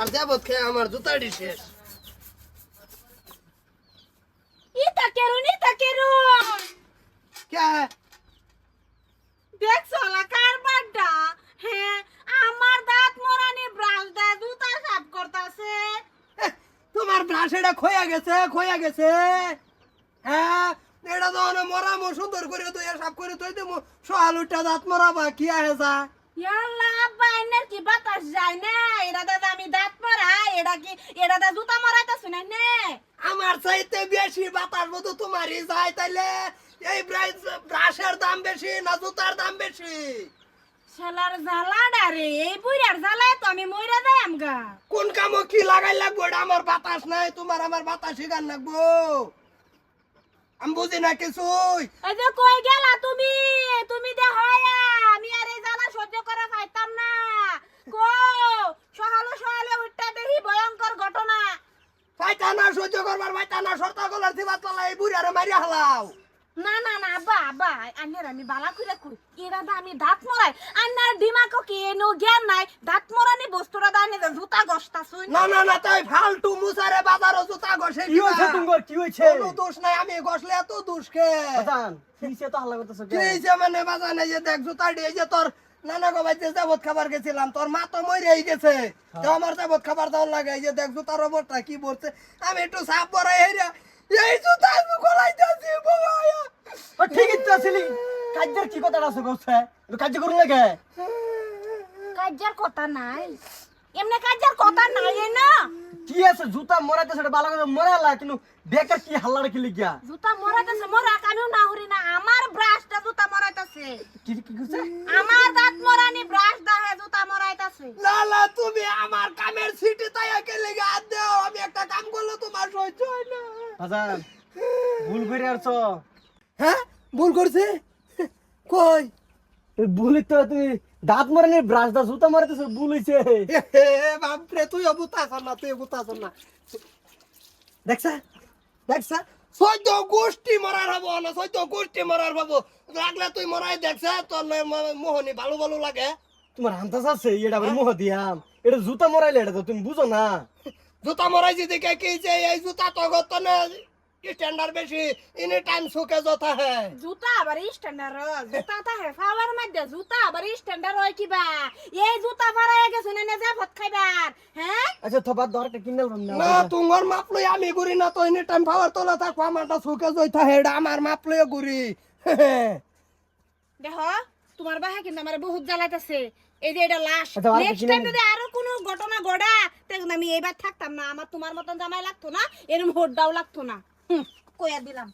আর যাবত খেয়ে আমার জুতাটি শেষ। ইতা কেরুন ইতা কেরুন? কে? দেখছ না কারবারটা? হ্যাঁ আমার দাঁত মোরানি ব্রাশ দা জুতা সাফ করতাছে। তোমার ব্রাশ এটা খোয়া গেছে খোয়া গেছে। হ্যাঁ এটা তো অনেক মরা মো সুন্দর করে তুই সাফ করে তুই দেবো সহাল উঠা দাঁত মরা বা কি আহে যা। ইয়াল্লা আব্বা এনের কি বাতাস যায় না এটা দাদা আমি দাঁত মরা এটা কি এটা দা জুতা মরাইতাছ না নে আমার চাইতে বেশি বাতাস মতো তোমারই যায় তাইলে। এই ব্রাশের দাম বেশি না জুতার দাম বেশি? শালার জ্বালাডা রে এই বুইরার জ্বালায় তো আমি মইরা যাই আমগা। কোন কামো কি লাগাই লাগবো? এটা আমার বাতাস নাই তোমার আমার বাতাস গান লাগবো। আমি বুঝি না কিছুই। এই যে কই গেলা তুমি? তুমি দে হয়া আমি আর এই জ্বালা সহ্য করে পাইতাম না কো সহালো সহালে উঠটা দেখি ভয়ঙ্কর ঘটনা পাইতা না সহ্য করবার পাইতা না সর্তা গলার দিবা তলা এই বুড়ারে মারিয়া হালাও। না না না আব্বা আব্বা আন্নার আমি বালা কইরা কই এরা দা আমি দাঁত মরাই। আন্নার দিমাগ কি এনো জ্ঞান নাই? দাঁত মরানি বস্তুরা দানে জুতা গস্তা শুন না না না তাই ফালতু মুসারে বাজারও জুতা ঘষে কি হয়েছে তোমার? কি হয়েছে? কোনো দোষ নাই আমি ঘষলে এত দোষ কে? বাজান কিসে তো হাল্লা করতেছো কি হইছে মানে বাজার নাই যে দেখ জুতা দিয়ে যে তোর নানা গো বাইতে যাবত খাবার গেছিলাম তোর মা তো মরেই গেছে। তো আমার যাবত খাবার দাও লাগে এই যে দেখ জুতার অবস্থা কি বলছে আমি একটু সাপ বড়াই হেরিয়া এই জুতা আমি গলাইতেছি বাবা ও ঠিকই তো আছিলি কাজের কি কথা আছে গোছে কাজ করুন লাগে কাজার কথা নাই। এমনি কাজার কথা নাই না? কি আছে? জুতা মরাইতে সেটা ভালো করে মরালা কিন্তু বেকার কি হাল্লা রেখে লিখিয়া জুতা মরাইতাছে মরা কানু না হরি না আমার ব্রাশটা জুতা মরাইতাছে। কি কি করছে? আমার দাঁত মরানি ব্রাশ দাহে জুতা মরাইতাছে। লালা তুমি আমার কামের সিটি তাই একে লেগে হাত দাও আমি একটা কাম করলে তোমার সহ্য হয় না। বাজান ভুল করে আসছো হ্যাঁ? ভুল করছে? কই? ভুলি তো তুমি দাঁত মারানি ব্রাশ দা জুতা মারাইতেছো ভুল হইছে। হে বাপরে তুই বুতাছ না তুই বুতাছ না। দেখছা? দেখছা? সৈদ্য গোষ্ঠী মরার হব না সৈদ্য গোষ্ঠী মরার হব। লাগলে তুই মরাই দেখছা তোর মোহনী ভালো ভালো লাগে। তোমার হান্তাস আছে? এটা আবার মোহ দিয়াম এটা জুতা মরাইলে এটা তো তুমি বুঝো না। জুতা মরাইছি দেখে কি যে এই জুতা তো গত না। স্ট্যান্ডার্ড বেশি এনি টাইম সুকে যথা হ্যাঁ জুতা আবার স্ট্যান্ডার জুতা তাহে ফাওয়ার মধ্যে জুতা আবার স্ট্যান্ডার হয় কিবা এই জুতা পারায় গেছে না যা ভাত খাইবার হ্যাঁ? আচ্ছা থবার দরটা কিনে না। তোমার মাপ লই আমি ঘুরি না তো এনি টাইম পাওয়ার তোলা থাকব আমারটা সুকে হ্যাঁ এটা আমার মাপ লই ঘুরি। দেখো তোমার বাহা কিন্তু আমার বহুত জ্বালাইতেছে। এই যে এটা লাশ নেক্সট টাইম যদি আরও কোনো ঘটনা ঘটা তখন আমি এইবার থাকতাম না আমার তোমার মতন জামাই লাগতো না এরম হোড্ডাও লাগতো না। কইয়া দিলাম।